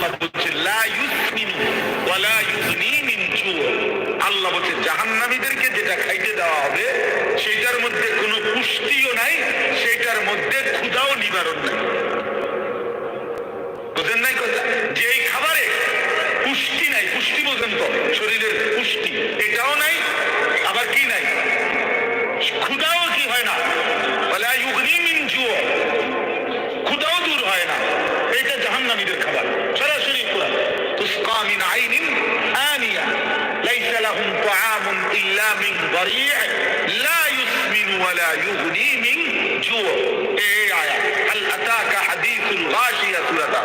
আল্লাহ বলছে আল্লাহ বলছে, জাহান্নামীদেরকে যেটা খাইতে দেওয়া হবে সেটার মধ্যে কোনো পুষ্টিও নাই সেটার মধ্যে ক্ষুধাও নিবারণ নাই। বোঝেন নাই কথা? যে এই খাবারে পুষ্টি নাই, পুষ্টি বোঝেন তো, শরীরের পুষ্টি, এটাও নাই, আবার কি নাই? ক্ষুধাও কি হয় না? বলে ইউগনি মিন জুয়ো ক্ষুধাও দূর হয় না। এটা জাহান্নামীদের খাবার সরাসরি কোরআন তুসকা মিন আইনিন আনিয়া লাইসা লাহুম তাআমুন ইল্লা মিন দারি'আ লা ইউসমিনু ওয়া লা ইউগনি মিন জু' এই আয়াত হাল আতাকা হাদিসুল গাশিয়া সূরা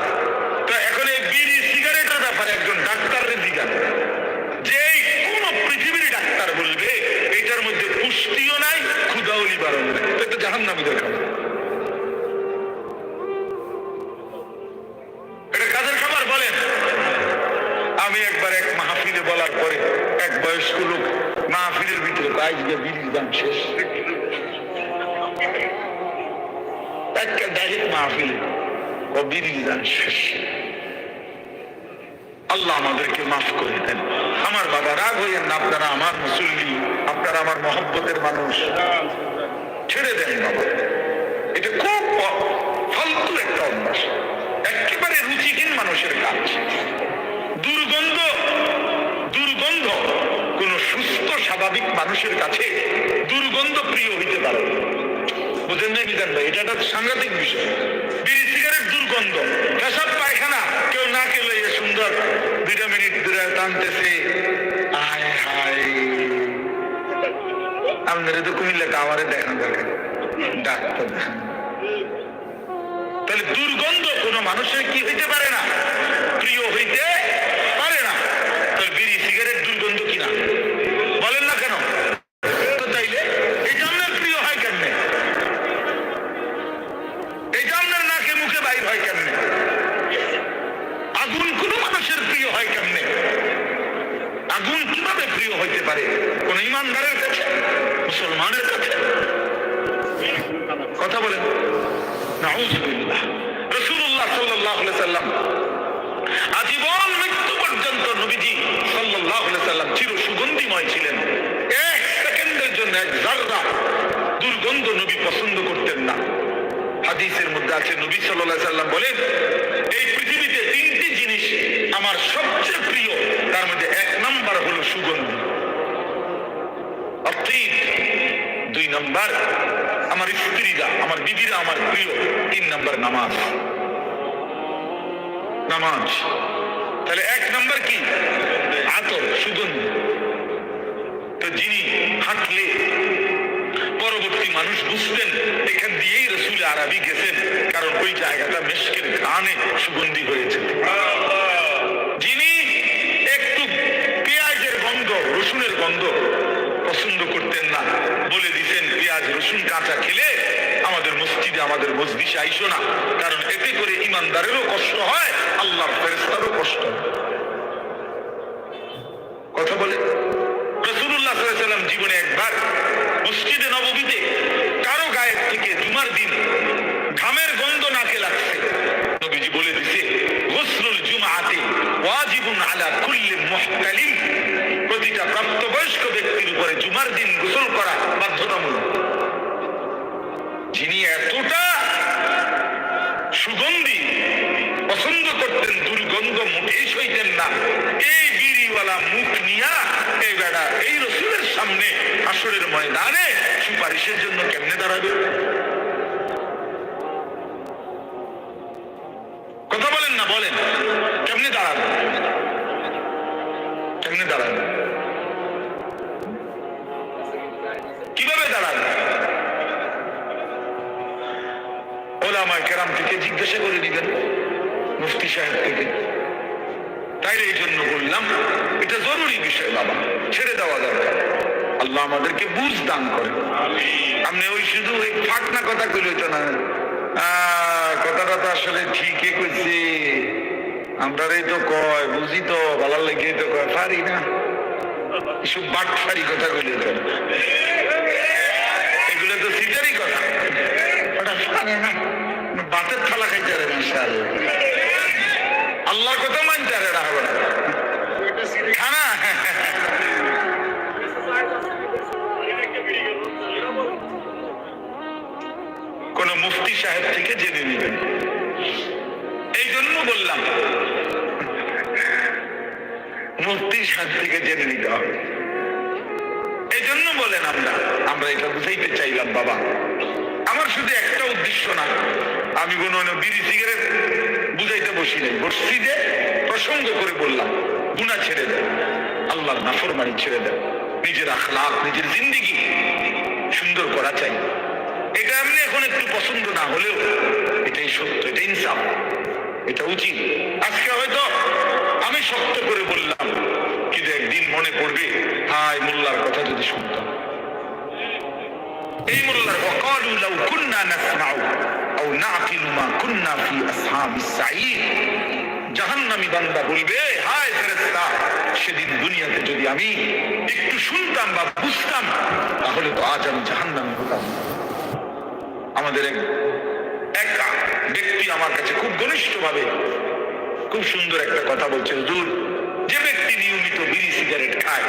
আপনারা আমার মহব্বতের মানুষ ছেড়ে দেন বাবা এটা খুব ফালতু একটা অভ্যাস। একেবারে রুচিহীন মানুষের কাজ। দুর্গন্ধ দুর্গন্ধ, কোন সুস্থ, স্বাভাবিক মানুষের কাছে দুর্গন্ধ প্রিয় হইতে পারে। বুঝেন নাই বিধান ভাই? এটা একটা সাংঘাতিক বিষয়। বিড়ি, সিগারেট দুর্গন্ধ। পেশাব পায়খানা। কেউ না খেলে সুন্দর দুইটা মিনিট দূরে টানতেছে। আয় হায়। আপনারা তো কুমিল্লাতে আমারে দেখান দরকার ডাক্তার তাহলে দুর্গন্ধ কোনো মানুষের কি হইতে পারে না? প্রিয় হইতে পারে না। তাহলে বিড়ি, সিগারেট দুর্গন্ধ কিনা বলেন না কেন? তাইলে এই আপনার প্রিয় হয় কেমনে? এই আপনার নাকে মুখে বাইর হয় কেমনে? আগুন কোন মানুষের প্রিয় হয় কেমনে? আগুন কীভাবে প্রিয় হইতে পারে? কোন ইমানদারের কাছে? মুসলমানের কাছে। কথা বলেন। রাসূলুল্লাহ সাল্লাল্লাহু সাল্লাম আজীবন মৃত্যু পর্যন্ত নবীজি আলাইহি সাল্লাম চির সুগন্ধিময় ছিলেন। এক সেকেন্ডের জন্য এক জাররা দুর্গন্ধ নবী পছন্দ করতেন না। হাদিসের মধ্যে আছে, নবী আলাইহি সাল্লাম বলেন, এই পৃথিবীতে তিনটি জিনিস আমার সবচেয়ে প্রিয়, তার মধ্যে এক নাম্বার হলো সুগন্ধি। দুই নম্বর আমার স্ত্রীরা, আমার বিবিরা আমার প্রিয়, তিন নম্বর নামাজ। নামাজ। তাহলে এক নম্বর কি? আতর, সুগন্ধ। তো যিনি হাঁটলে পরবর্তী মানুষ বুঝতেন, এখান দিয়েই রসুল আরবি গেছেন, কারণ ওই জায়গাটা মেশকের গানে সুগন্ধি হয়েছে যিনি একটু পেঁয়াজের গন্ধ, রসুনের গন্ধ পেঁয়াজ রসুন কাঁচা খেলে আমাদের মসজিদে আমাদের মসজিদে আইসো না। কারণ এতে করে ইমানদারেরও কষ্ট হয় আল্লাহ ফেরেস্তারও কষ্ট কথা বলে? রসুল্লাহ জীবনে একবার মসজিদে নবমীতে ওলামা কেরাম থেকে জিজ্ঞাসা করে দিবেন মুফতি সাহেব থেকে তাই এই জন্য বললাম এটা জরুরি বিষয় বাবা ছেড়ে দেওয়া দরকার। আল্লাহ আমাদেরকে বুঝ দান করে আপনি ওই শুধু ওই ফাঁকনা কথা কইল তো না। কথাটা তো আসলে ঠিকই কইছে। আমরা এই তো কয় বুঝি তো ভালো লেগে তো কয় পারি না। এসব বাটফারি কথা কইলে তো এগুলো তো সিটারই কথা। ওটা পারে না। বাতের থালা খাইতে পারে না আল্লাহর কথা মানতে আর এটা হবে কোন মুফতি সাহেব থেকে জেনে নেবেন। এই জন্য বললাম, মুফতি সাহেব থেকে জেনে নিতে হবে। এই জন্য বলেন আমরা আমরা এটা বুঝাইতে চাইলাম, বাবা। উদ্দেশ্য না আমি কোনো বিড়ি, সিগারেট বুঝাইতে বসি নাই। বসছি যে প্রসঙ্গ করে বললাম গুণা ছেড়ে দেয় আল্লাহর নাফরমানি ছেড়ে দেয় নিজের আখলাক নিজের জিন্দিগি সুন্দর করা চাই। এটা এমনি এখন একটু পছন্দ না হলেও এটাই সত্য এটা ইনসাফ, এটা উচিত। আজকে হয়তো আমি শক্ত করে বললাম, কিন্তু একদিন মনে পড়বে, হায় মোল্লার কথা যদি শুনতাম। এই মোল্লার কুন্না নাসমাউ আও কুন্না ফি খুব সুন্দর একটা কথা বলছে, হুজুর, যে ব্যক্তি নিয়মিত বিড়ি সিগারেট খায়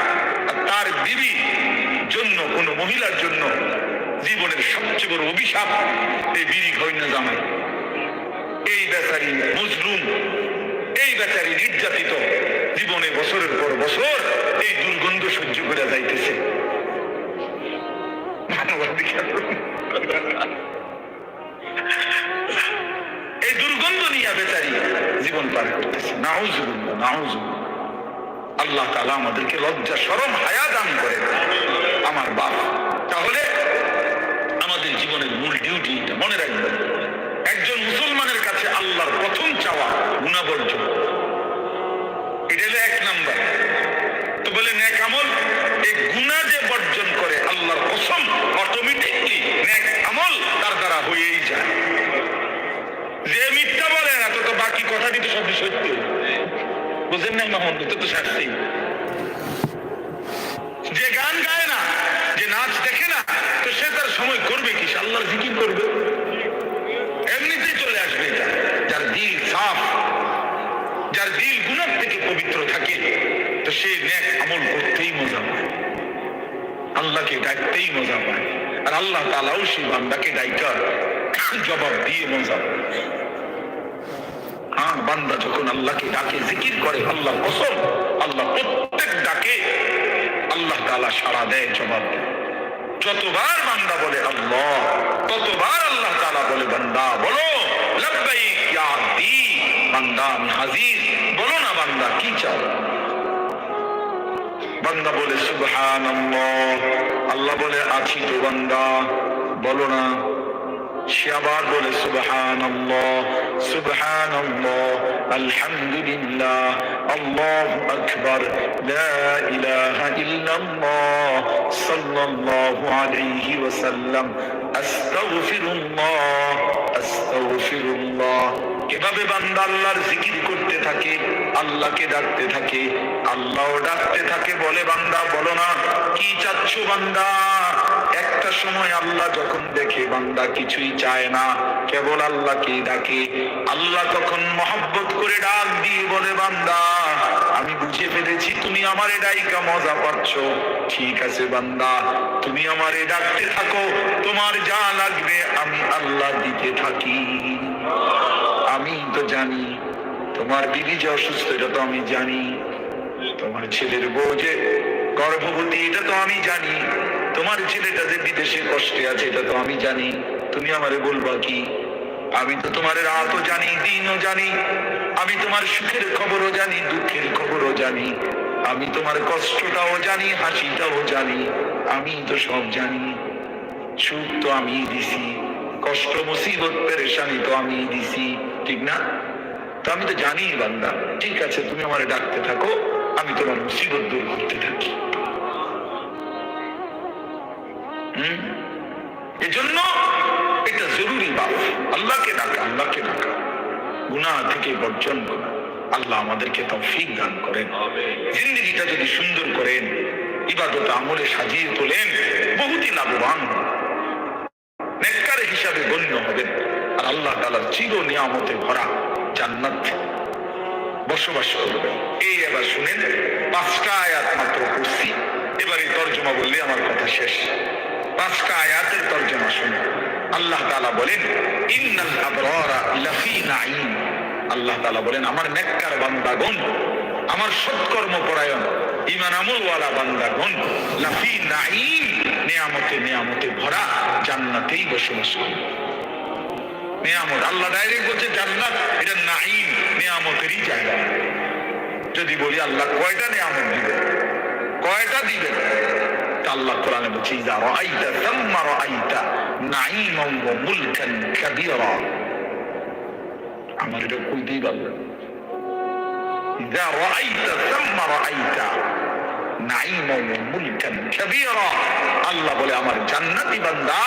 আর তার বিবি জন্য, কোনো মহিলার জন্য জীবনের সবচেয়ে বড় অভিশাপ এই বিড়ি ঘৈন্য জামাই। এই বেচারি মজলুম, এই বেচারি নির্যাতিত জীবনে বছরের পর বছর এই দুর্গন্ধ সহ্য করে যাইতেছে। এই দুর্গন্ধ নিয়ে বেচারি জীবন পার করতেছে। নাউজুবিল্লাহ নাউজুবিল্লাহ। আল্লাহ তাআলা আমাদেরকে লজ্জা, শরম, হায়া দান করেন। আমার বাপ, তাহলে জীবনের মূল ডিউটি এটা মনে রাখবেন। একজন মুসলমানের কাছে আল্লাহর প্রথম চাওয়া গুণাবর্জন। এটা হলো এক নাম্বার। তো বলে নেক আমল, এই গুণা যে বর্জন করে আল্লাহর কসম অটোমেটিকলি নেক আমল তার দ্বারা হয়েই যায়। যে মিথ্যা বলে না, তো বাকি কথাটি তো সবই সত্য। বুঝেন নাই মোহাম্মদ তো তো শাস্তি। করবে আল্লাহর জিকির করবে। এমনিতেই চলে আসবে এটা। যার দিল সাফ, যার দিল গুণার থেকে পবিত্র থাকে, তো সে নেক আমল করতেই মজা পায়। আল্লাহকে ডাকতেই মজা পায়। আর আল্লাহ তালাও সেই বান্দাকে ডাইকা, জবাব দিয়ে মজা পায়। হ্যাঁ বান্দা যখন আল্লাহকে ডাকে, জিকির করে আল্লাহ কসম, আল্লাহ প্রত্যেক ডাকে, আল্লাহ তালা সাড়া দেয়, জবাব দেয়। যতবার বান্দা বলে আল্লাহ, ততবার আল্লাহ তালা বলে বান্দা, বলো লব্বাই আব্দি, বান্দা আমি হাজির। বলো না বান্দা, কি চাও? বান্দা বলে সুবহান আল্লাহ বলে, আছি তো বান্দা। বলো না সে আবার বলে সুবহান সুবহান আলহামদুলিল্লাহ, আল্লাহ আকবার এভাবে বান্দা আল্লাহর জিকির করতে থাকে, আল্লাহকে ডাকতে থাকে আল্লাহ ডাকতে থাকে বলে বান্দা, বলো না, কি চাচ্ছ বান্দা? একটা সময় আল্লাহ যখন দেখে বান্দা কিছুই চায় না, কেবল আল্লাহকে ডাকে। আল্লাহ তখন মহব্বত করে ডাক দিয়ে বলে, বান্দা, আমি বুঝে ফেলেছি তুমি আমার ডাইকা মজা পাচ্ছ। ঠিক আছে বান্দা, তুমি আমারে ডাকতে থাকো, তোমার যা লাগবে আমি আল্লাহ দিতে থাকি। আমি তো জানি, তোমার বিবি যে অসুস্থ, এটা তো আমি জানি। তোমার ছেলের বউ যে গর্ভবতী, এটা তো আমি জানি। তোমার ছেলেটা যে বিদেশে কষ্টে আছে, এটা তো আমি জানি। তুমি আমারে বলবা কি? আমি তো তোমার রাতও জানি, দিনও জানি। আমি তোমার সুখের খবরও জানি, দুঃখের খবরও জানি। আমি তোমার কষ্টটাও জানি, হাসিটাও জানি। আমি তো সব জানি। সুখ তো আমি দিছি, কষ্ট, মুসিবত, পেরেশানি তো আমি দিছি, ঠিক না? তো আমি তো জানি বান্দা, ঠিক আছে, তুমি আমার ডাকতে থাকো, আমি তোমার মুসিবত দূর করতে থাকি। এজন্য এটা জরুরি বাপ। আল্লাহকে ডাকা আল্লাহকে ডাকা। গুনাহ থেকে বর্জন করা। আল্লাহ আমাদেরকে তৌফিক দান করেন। জিন্দগিটা যদি সুন্দর করেন, ইবাদত আমলে সাজিয়ে তোলেন, বহুতই লাভবান নেককার হিসাবে গণ্য হবেন। আর আল্লাহ তালার চির নিয়ামতে ভরা জান্নাত বসবাস করবে। এই এবার শুনেন, পাঁচটা আয়াত মাত্র পড়ছি। এবার এই তর্জমা বললে আমার কথা শেষ। পাঁচটা আয়াতের তর্জমা শুনে আল্লাহ তালা বলেন, ইন্নাল আবরারা লাফি নাঈম। আল্লাহ তালা বলেন, আমার নেককার বান্দাগণ, আমার সৎকর্ম পরায়ণ ইমান আমলওয়ালা বান্দাগণ লাফি নাঈম, নিয়ামতে নিয়ামতে ভরা জান্নাতেই বসবাস করে। নিয়ামত আল্লাহ ডাইরেক্ট বলছে, জান্নাত, এটা নাঈম, নিয়ামতেরই জায়গা। যদি বলি, আল্লাহ কয়টা নিয়ামত দিবেন? কয়টা দিবেন? তা আল্লাহ কোরআনে বলছে রাআইতা সাম্মা রাআইতা ওয়া মুলকান কাবীরা। আমার এটা রাআইতা সাম্মা রাআইতা ওয়া মুলকান কাবীরা। আল্লাহ বলে, আমার জান্নাতি বান্দা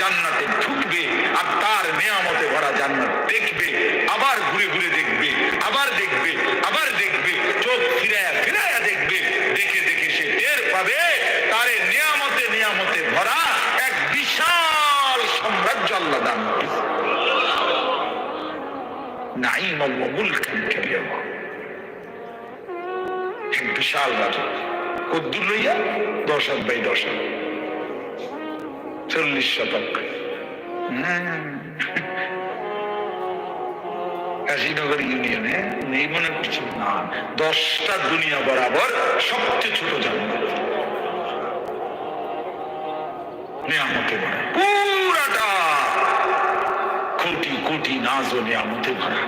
জান্নাতে ঢুকবে আর তার নিয়ামতে ভরা জান্নাত দেখবে, আবার ঘুরে ঘুরে দেখবে, আবার দেখবে আবার দেখবে চোখ ফিরায়া ফিরায়া দেখবে দেখে দেখে সে টের পাবে তার এই নিয়ামতে নিয়ামতে ভরা এক বিশাল সাম্রাজ্য আল্লাহ দান করেছে। নাঈম ওয়া মুলকান কাবীরা এক বিশাল রাজা। কদ্দুর লইয়া দশ হাত বাই দশ হাত হ্যাঁ। কাশীনগর ইউনিয়নে নেই মনে করছি না, দশটা দুনিয়া বরাবর সবচেয়ে ছোট জান্নাত। নিয়ামতে পুরাটা কোটি কোটি নাজ ও নিয়ামতে ভরা।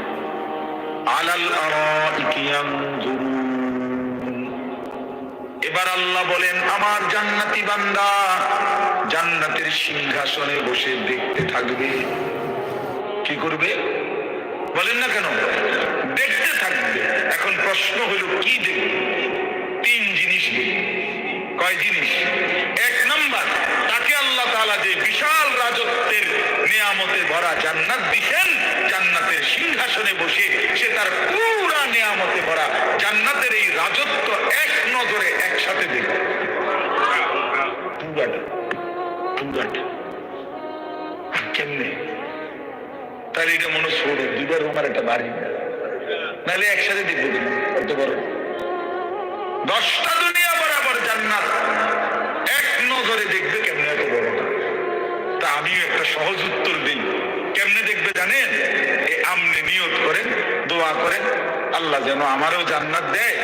আলাল এবার আল্লাহ বলেন, আমার জান্নাতি বান্দা জান্নাতের সিংহাসনে বসে দেখতে থাকবে। কি করবে? বলেন না কেন? দেখতে থাকবে। এখন প্রশ্ন হলো, কি দেখবে? তিন জিনিস দেখবে। কয় জিনিস? এক নাম্বার, তাকে আল্লাহ তাআলা যে বিশাল রাজত্বের নিয়ামতে ভরা জান্নাত দিছেন, জান্নাতের সিংহাসনে বসে সে তার পুরা নিয়ামতে ভরা জান্নাতের এই রাজত্ব এক নজরে একসাথে দেখবে। তাহলে এটা মনে দুইটা রুম আর একটা বাড়ি। নাহলে একসাথে দেখব কত বড়। দশটা দুনিয়া বরাবর জান্নাত। এক নজরে দেখবে কেমনে এত বড় তা আমিও একটা সহজ উত্তর দিই। কেমনে দেখবে জানেন? আমনে নিয়ত করেন, দোয়া করেন, আল্লাহ যেন আমারও জান্নাত দেয়,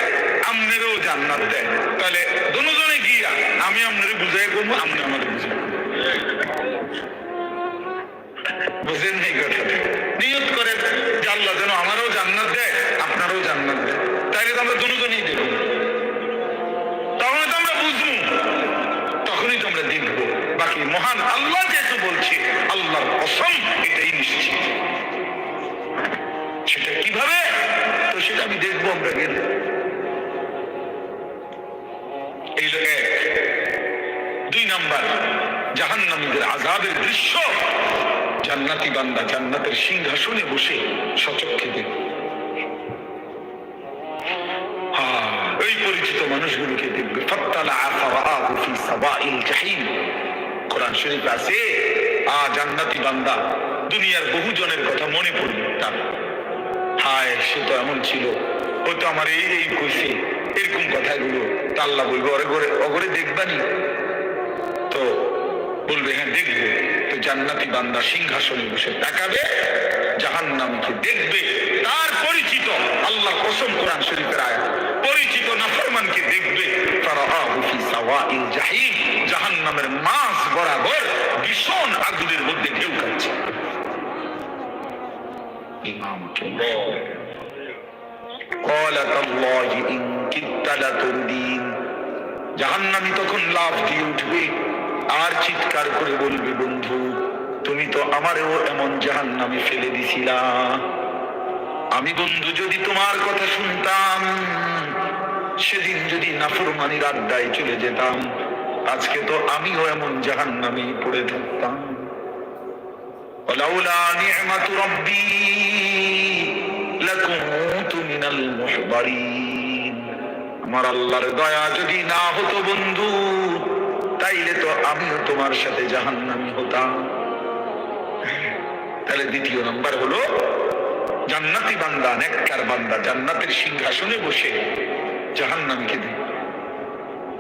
আমনেরও জান্নাত দেয়। তাহলে দুজনে গিয়া, আমি আপনারে বুঝাই করব আপনি আমাদের বুঝাই বুঝেন এই কথাটা? এই এক দুই নাম্বার জাহান্নামীদের আজাবের দৃশ্য। জান্নাতি বান্দা জান্নাতের সিংহাসনে বসে সচক্ষে দেখবে হ্যাঁ, ওই পরিচিত মানুষগুলোকে দেখবে। ফাত্তালা ফারাআহু ফি সাওয়াইল জাহিম। কোরআন শরীফ আছে আ জান্নাতি বান্দা দুনিয়ার বহু জনের কথা মনে পড়বে তার। হায় সে তো এমন ছিল। ও তো আমার এই এই কইছে এরকম কথাগুলো তা আল্লাহ বলবে, ওরে ঘরে অগরে দেখবানি? তো বলবে হ্যাঁ দেখব। তো জান্নাতি বান্দা সিংহাসনে বসে তাকাবে, জাহান্নামীকে দেখবে, তার পরিচিত আল্লাহ কসম কোরআন শরীফের আয়াত, পরিচিত নাফরমানকে দেখবে। ফারাআহু ফি সাওয়াইল জাহিম, জাহান্নামের মাছ বরাবর ভীষণ আগুনের মধ্যে ঢেউ খাচ্ছে। ইমামকে قال تالله إن كدت لتردين জাহান্নামী তখন লাভ দিয়ে উঠবে আর চিৎকার করে বলবে বন্ধু তুমি তো আমারেও এমন জাহান্নামে ফেলে দিছিলা আমি বন্ধু যদি তোমার কথা শুনতাম সেদিন যদি নাফরমানির আড্ডায় চলে যেতাম আজকে তো আমিও এমন জাহান্নামে পড়ে থাকতাম ولولا نعمة ربي لكنت من المحضرين আমার আল্লাহর দয়া যদি না হতো বন্ধু, তাইলে তো আমিও তোমার সাথে জাহান্নামি হতাম। তাহলে দ্বিতীয় নাম্বার হলো, জান্নাতি বান্দা, নেককার বান্দা, জান্নাতের সিংহাসনে বসে জাহান্নামকে দেখবে।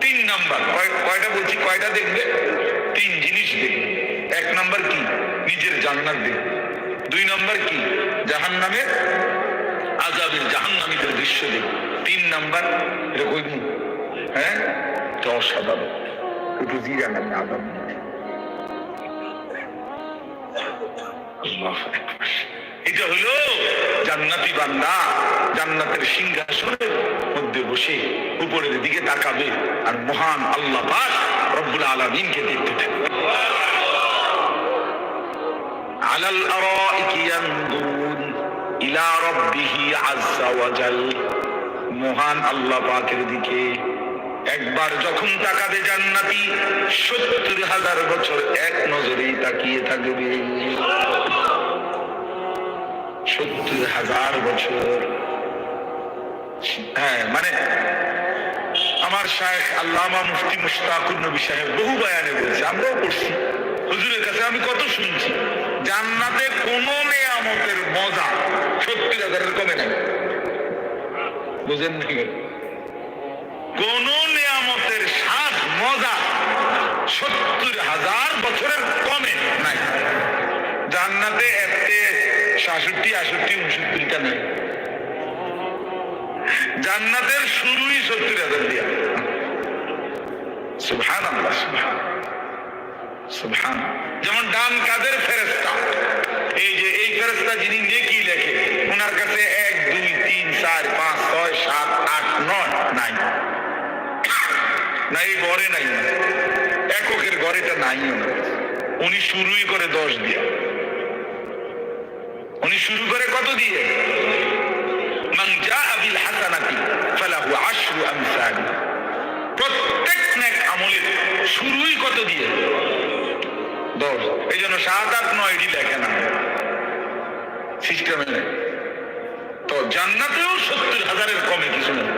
তিন নাম্বার, কয়- কয়টা বলছি, কয়টা দেখবে? তিন জিনিস দেখবে। এক নাম্বার কি? নিজের জান্নাত দেখবে। দুই নাম্বার কি? জাহান্নামের আজাবের জাহান্নামীদের দৃশ্য দেখবে। তিন নাম্বার হ্যাঁ? এটা হলো জান্নাতি বান্দা জান্নাতের সিংহাসনের মধ্যে বসে উপরের দিকে তাকাবে আর মহান আল্লাহ পাক রব্বুল আলামিনকে দেখতে থাকবে। আলাল আরাইকি মহান আল্লাহ পাকের দিকে একবার যখন তাকাবে জান্নাতি, সত্তর হাজার বছর এক নজরেই তাকিয়ে থাকবে। সত্তর হাজার বছর। হ্যাঁ মানে আমার শায়েখ আল্লামা মুফতি মুশতাকুর নবী সাহেব বহু বয়ানে বলছে, আমরাও পড়ছি। হুজুরের কাছে আমি কত শুনছি। জান্নাতে কোন নেয়ামতের মজা সত্তর হাজারের কমে নাই বুঝেন নাকি কোন নিয়ামতের স্বাদ, মজা সত্তর হাজার বছরের কমে নাই। জান্নাতে এতে সাষট্টি আষট্টি উনসত্তরটা নাই। জান্নাতের শুরুই সত্তর হাজার দিয়া। সুবহান আল্লাহ সুবহান যেমন ডান কাদের ফেরেস্তা এই যে, এই ফেরেস্তা যিনি নেকি লেখে ওনার কাছে এক, দুই, তিন, চার, পাঁচ, ছয়, সাত, আট, নয়, নাই। নাই গড়ে নাই। এককের গড়েটা নাই উনি শুরুই করে দশ দিয়ে। উনি শুরু করে কত দিয়ে? মান জাআ বিল হাসানাতি ফালাহু আশরু আমসালি। প্রত্যেক নেক আমলের শুরুই কত দিয়ে? দশ। এই জন্য সাত আট নয়টি লেখে না। সিস্টেমে তো জান্নাতেও সত্তর হাজারের কমে কিছু নেই।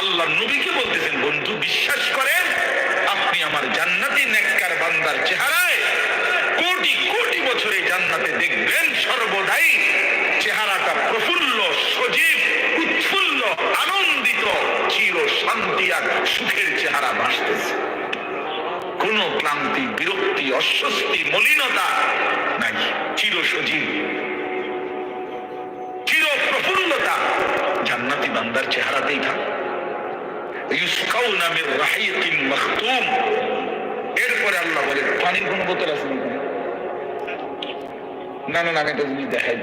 আল্লাহ নবীকে বলতেছেন, বন্ধু, বিশ্বাস করেন, আপনি আমার জান্নাতি নেককার বান্দার চেহারায় কোটি কোটি বছরে জান্নাতে দেখবেন সর্বদাই চেহারাটা প্রফুল্ল চির শান্তি আর সুখের চেহারা ভাসতেছে। কোন ক্লান্তি, বিরক্তি, অস্বস্তি, মলিনতা নাই চির সজীব চির প্রফুল্লতা জান্নাতি বান্দার চেহারাতেই থাকে এরপরে আল্লাহ বলে, পানির কোন বোতল আছে না না আমি একটা জিনিস দেখাই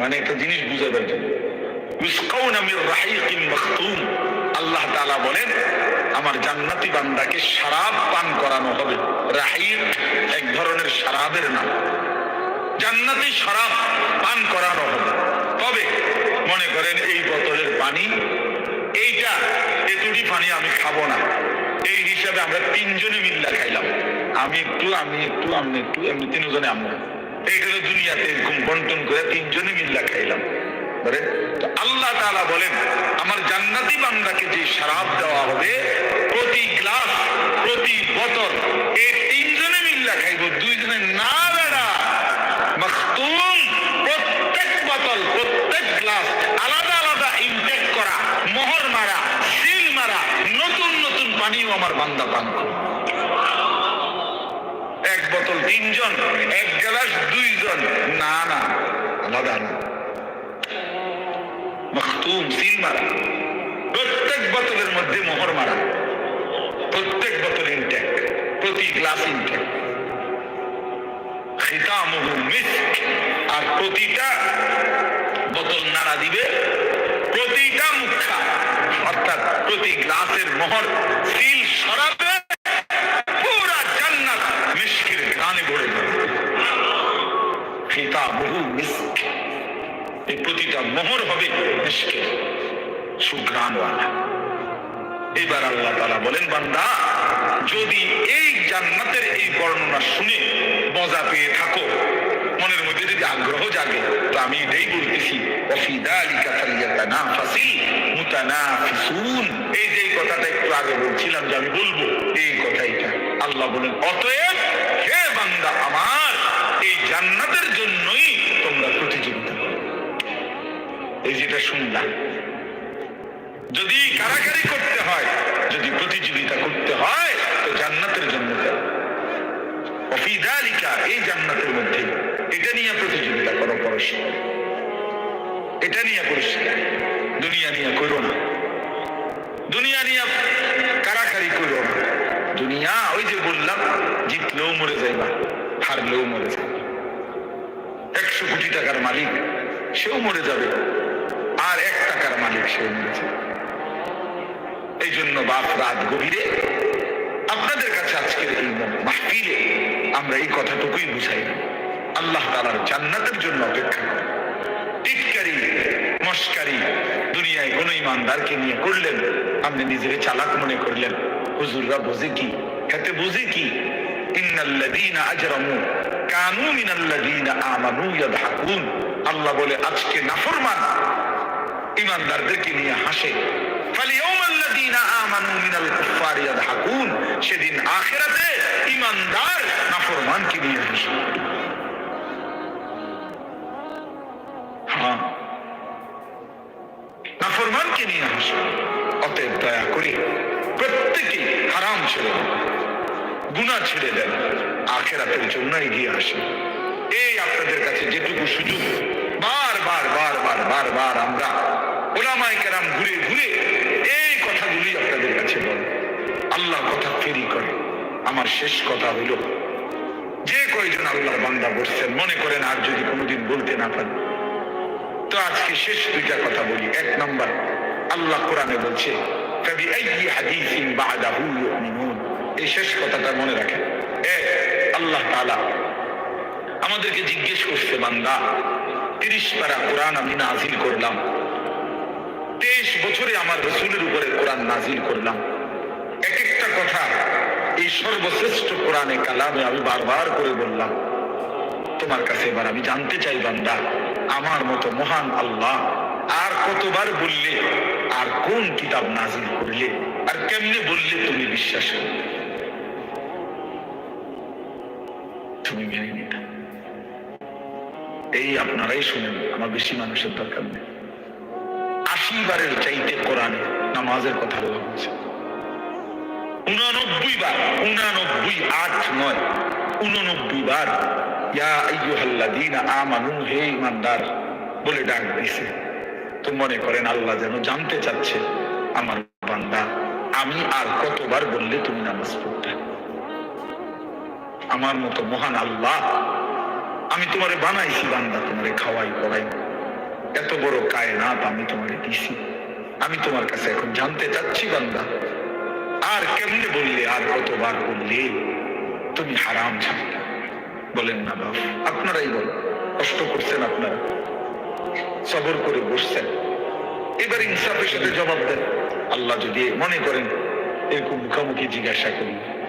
মানে একটা জিনিস বুঝাবার আল্লাহ বলেন, আমার জান্নাতি বান্দাকে শরাব পান করানো হবে। রাহিক এক ধরনের শরাবের নাম। জান্নাতি শরাব পান করানো হবে। তবে মনে করেন এই বোতলের পানি, এইটা এতুটি পানি আমি খাব না। এই হিসাবে আমরা তিনজনে মিল্লা খাইলাম। আমি একটু আমি একটু আমি একটু, এমনি তিনজনে আমরা এইটা দুনিয়াতে এরকম বন্টন করে তিনজনে মিল্লা খাইলাম। তো আল্লাহ তাআলা বলেন, আমার জান্নাতি বান্দাকে যে শরাব দেওয়া হবে, প্রতি গ্লাস, প্রতি বোতল এই তিনজনে মিল্লা খাইব, দুইজনে না বেড়া। প্রত্যেক বোতল, প্রত্যেক গ্লাস, আলাদা আলাদা ইনটেক করা, মোহর মারা সিল মারা, নতুন নতুন পানিও আমার বান্দা পান করে এক বোতল তিনজন, এক গ্লাস দুইজন, না না, আলাদা আলাদা মখতুম সিল মারা। প্রত্যেক বোতলের মধ্যে মোহর মারা। প্রত্যেক বোতল ইনটেক প্রতি গ্লাস ইনটেক আর প্রতিটা বোতল নাড়া দিবে। প্রতিটা মুখা। অর্থাৎ প্রতি গ্লাসের মোহর সিল সরাবে। মোহর হবে সুগ্রানওয়ালা এবার আল্লাহ তালা বলেন, বান্দা, যদি এই জান্নাতের এই বর্ণনা শুনে মজা পেয়ে থাকো, মনের মধ্যে যদি আগ্রহ জাগে, তো আমি এটাই বলতেছি এই যে কথাটা একটু আগে বলছিলাম যে আমি বলব, এই কথাইটা আল্লাহ বলেন, অতএব হে বান্দা আমার শুনলাম। যদি কারাকারি করতে হয়, যদি প্রতিযোগিতা করতে হয়, তো জান্নাতের জন্য অফিদালিকা এই জান্নাতের মধ্যে। এটা নিয়ে প্রতিযোগিতা করো পরস্পর এটা নিয়ে পরিষ্কার দুনিয়া নিয়ে করো না। দুনিয়া নিয়ে কারাকারি করো না। দুনিয়া, ওই যে বললাম, জিতলেও মরে যাইবা, হারলেও মরে যাইবা। একশো কোটি টাকার মালিক, সেও মরে যাবে। আর এক টাকার মালিক সেও মরে এই জন্য বাপ রাত গভীরে আপনাদের কাছে আজকের এই মাহফিলে আমরা এই কথাটুকুই বুঝাই। আল্লাহ তালার জান্নাতের জন্য অপেক্ষা করি টিটকারি, মস্কারি দুনিয়ায় কোন ইমানদারকে নিয়ে করলেন, আপনি নিজেকে চালাক মনে করলেন। হুজুররা বুঝে কি? খেতে বুঝে কি? আল্লাহ বলে, আজকে নাফরমান ইমানদারদেরকে নিয়ে হাসে। সেদিন আখিরাতে ইমানদার নিয়ে হাসে। হ্যাঁ। নাফরমানকে নিয়ে হাসে। অতএব দয়া করে প্রত্যেকে হারাম ছেড়ে দেন। গুণা ছেড়ে দেন। আখেরাতের জন্য এগিয়ে আসে এই আপনাদের কাছে যেটুকু সুযোগ বার বার বার বার বার বার আমরা ওলামায় কেরাম ঘুরে ঘুরে এই কথাগুলি আপনাদের কাছে বলে। আল্লাহ কথা ফেরি করে। আমার শেষ কথা হলো যে কয়জন আল্লাহর বান্দা বসছেন মনে করেন আর যদি কোনোদিন বলতে না পারেন। তো আজকে শেষ দুইটা কথা বলি। এক নম্বর, আল্লাহ কোরআনে বলছে কবি এই হাদিসিন বাহাদা হুল এই শেষ কথাটা মনে রাখেন। এক আল্লাহ তালা আমাদেরকে জিজ্ঞেস করছে, বান্দা, তিরিশ পারা কোরআন আমি নাজিল করলাম তেইশ বছরে আমার রসুলের উপরে কোরআন নাজিল করলাম। এক একটা কথা এই সর্বশ্রেষ্ঠ কোরআনে কালামে আমি বারবার করে বললাম। তোমার কাছে এবার আমি জানতে চাই বান্দা, আমার মতো মহান আল্লাহ আর কতবার বললে, আর কোন কিতাব নাজিল করলে, আর কেমনে বললে তুমি বিশ্বাস করবে? তুমি মেনে নিতে। এই আপনারাই শুনেন, আমার বেশি মানুষের দরকার নেই। চাইতে কোরআনে নামাজের কথা উনানব্বই বার, উনানব্বই আট নয়, উননব্বই বার, ইয়া আমানু, হে ইমানদার, বলে ডাক দিছে। তো মনে করেন আল্লাহ যেন জানতে চাচ্ছে, আমার বান্দা, আমি আর কতবার বললে তুমি নামাজ পড়তে আমার মতো মহান আল্লাহ, আমি তোমারে বানাইছি বান্দা, তোমারে খাওয়াই পড়াই। এত বড় কায়নাত আমি তোমারে দিছি। আমি তোমার কাছে এখন জানতে চাচ্ছি, বান্দা। আর কেমনে বললে, আর কতবার বললে? তুমি হারাম ছাড়লে বলেন না, বাপ, আপনারাই বল কষ্ট করছেন আপনারা। সবর করে বসছেন। এবার ইনসাফের সাথে জবাব দেন। আল্লাহ যদি মনে করেন, এরকম মুখামুখি জিজ্ঞাসা করি।